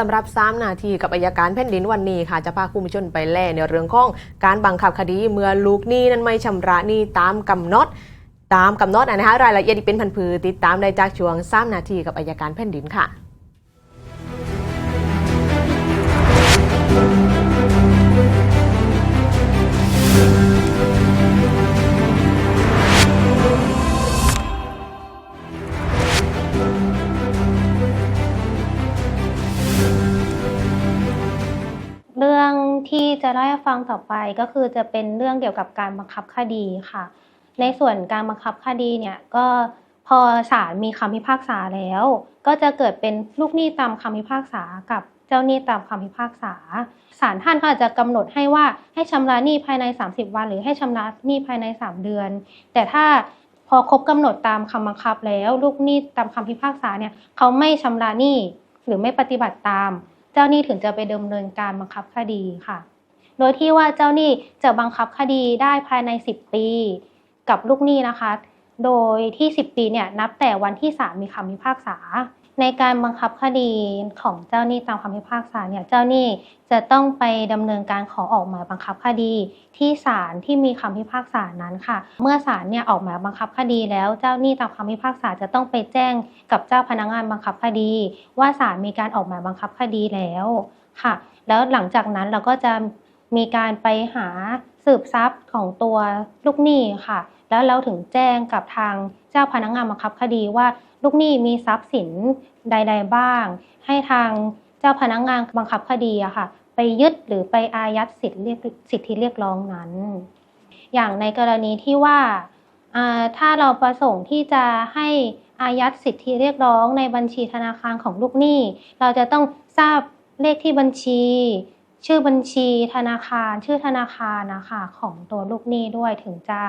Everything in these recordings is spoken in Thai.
สำหรับ 3 นาทีกับอายการแผ่นดินวันนี้ค่ะ จะพาคุณผู้ชมไปแล่ในเรื่องของการบังคับคดีเมื่อลูกหนี้นั้นไม่ชำระหนี้ตามกำหนด ตามกำหนดนะคะรายละเอียดเป็นพันพือติดตามได้จากช่วง3นาทีกับอายการแผ่นดินค่ะ เรื่องที่จะเล่าให้ฟังต่อไปก็คือจะเป็นเรื่องเกี่ยวกับการบังคับคดีค่ะ ในส่วนการบังคับคดีเนี่ยก็พอศาลมีคำพิพากษาแล้ว ก็จะเกิดเป็นลูกหนี้ตามคำพิพากษากับเจ้าหนี้ตามคำพิพากษาศาลท่านก็อาจจะกำหนดให้ว่าให้ชำระหนี้ภายใน 30 วัน หรือให้ชำระหนี้ภายใน 3 เดือน แต่ถ้าพอครบกำหนดตามคำบังคับแล้ว ลูกหนี้ตามคำพิพากษาเนี่ยเขาไม่ชำระหนี้หรือไม่ปฏิบัติตาม เจ้าหนี้ถึงจะไปดำเนินการบังคับคดีค่ะ โดยที่ว่าเจ้าหนี้จะบังคับคดีได้ภายใน 10 ปี กับลูกหนี้นะคะ โดยที่ 10 ปีเนี่ยนับแต่วันที่ศาลมีคำพิพากษา ในการบังคับคดีของเจ้าหนี้ตามคำพิพากษาเนี่ยเจ้าหนี้จะต้องไปดำเนินการขอออกหมายบังคับคดี ที่ศาลที่มีคำพิพากษานั้นค่ะ เมื่อศาลเนี่ยออกหมายบังคับคดีแล้วเจ้าหนี้ตามคำพิพากษาจะต้องไปแจ้งกับเจ้าพนักงานบังคับคดี ว่าศาลมีการออกหมายบังคับคดีแล้วค่ะ แล้วหลังจากนั้นเราก็จะมีการไปหาสืบทรัพย์ของตัวลูกหนี้ค่ะ แล้วเราถึงแจ้งกับทางเจ้าพนักงานบังคับคดีว่า ลูกหนี้มีทรัพย์สินใด ๆ บ้าง ให้ทางเจ้าพนักงานบังคับคดีอะค่ะ ไปยึดหรือไปอายัดสิทธิเรียกสิทธิเรียกร้องนั้น อย่างในกรณีที่ว่าอ่าถ้าเราประสงค์ที่จะให้อายัดสิทธิเรียกร้องในบัญชีธนาคารของลูกหนี้ เราจะต้องทราบเลขที่บัญชี ชื่อบัญชีธนาคาร ชื่อธนาคารนะคะของตัวลูกหนี้ด้วยถึงจะ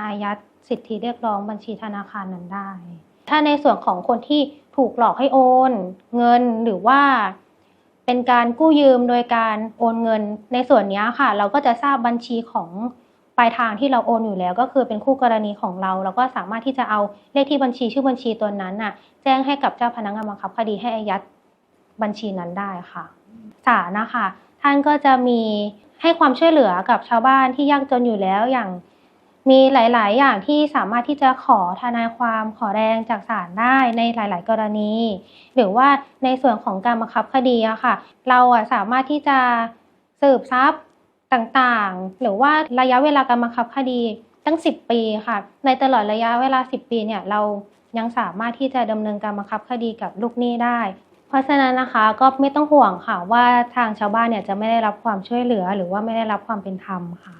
อายัดสิทธิเรียกร้องบัญชีธนาคารนั้นได้ ถ้าในส่วนของคนที่ถูกหลอกให้โอน เงินหรือว่าเป็นการกู้ยืมโดยการโอนเงิน ในส่วนนี้ค่ะ เราก็จะทราบบัญชีของปลายทางที่เราโอนอยู่แล้ว ก็คือเป็นคู่กรณีของเราเราก็สามารถที่จะเอาเลขที่บัญชีชื่อบัญชีตัวนั้นน่ะ แจ้งให้กับเจ้าพนักงานบังคับคดีให้อายัดบัญชีนั้นได้ค่ะศาลนะคะ ท่านก็จะมีให้ความช่วยเหลือกับชาวบ้านที่ยากจนอยู่แล้วอย่างมีหลาย ๆ อย่างที่สามารถที่จะขอทนายความขอแรงจากศาลได้ในหลาย ๆ กรณี หรือว่าในส่วนของการบังคับคดีอะค่ะ เราอะสามารถที่จะสืบทรัพย์ต่าง ๆ หรือว่าระยะเวลาการบังคับคดีตั้ง 10 ปีค่ะ ในตลอดระยะเวลา 10 ปีเนี่ยเรายังสามารถที่จะดำเนินการบังคับคดีกับลูกหนี้ได้ เพราะฉะนั้นนะคะก็ไม่ต้องห่วงค่ะว่าทางชาวบ้านเนี่ยจะไม่ได้รับความช่วยเหลือหรือว่าไม่ได้รับความเป็นธรรมค่ะ